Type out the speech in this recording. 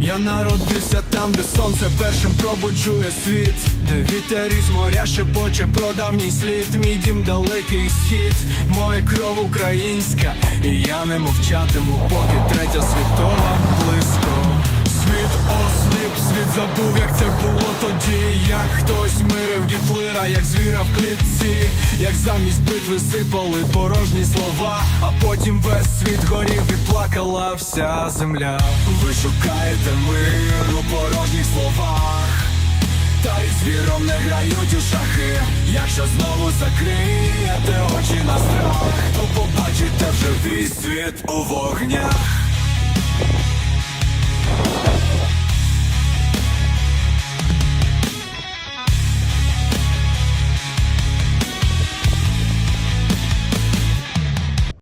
Я народився там, де сонце першим пробуджує світ, де вітер із моря шепоче про давній слід, мій дім далекий схід, моя кров українська, і я не мовчатиму, поки третя світова близько. Світ осліп, світ забув, як це було тоді, як хтось мирив Гітлера, як звіра в клітці, як замість битви сипали порожні слова, потім весь світ горів і плакала вся земля. Ви шукаєте мир у порожніх словах, та й звіром не грають у шахи. Якщо знову закриєте очі на страх, то побачите вже весь світ у вогнях.